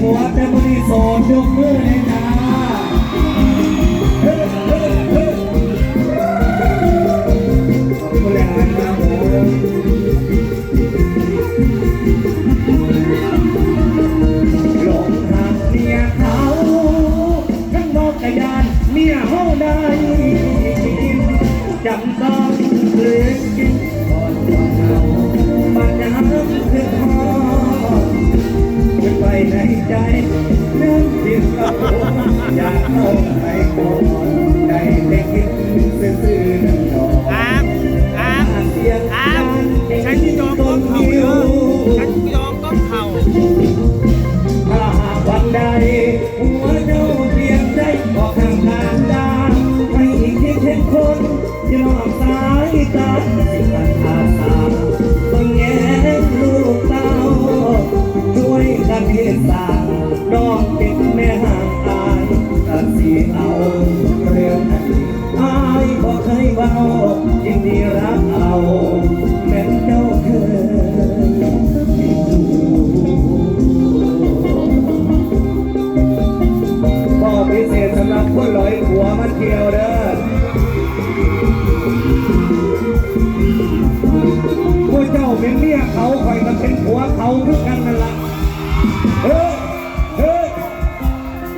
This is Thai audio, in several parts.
หัวเต็มบริสุทธิ์ยกมือให้จ้าบริหารครัมหลงหัเมียเขาทั้งนอกกรยานเมียเฮาได้จำต้องเลือกิน ใจเรื่องที่เรอยากเข้าไปก่อนใจเล็กซื่อนั่นหรอครับครับครับยอมก้มเขาเด้อฉันยอมก้มเขาหากวันใดหัวเจ้าเพียงได้บอกทางทางดาให้เข็มข้นยอมสายตา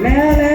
แล้ว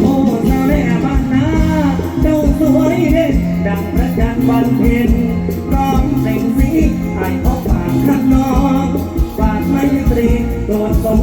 โอ้ชาได้อาบ้านนาเจ้าสวยเด่นดังพระจันวันเพ็ญร้องแตงสีให้พบปากข้างนอกปากไม่ตรีโดนสง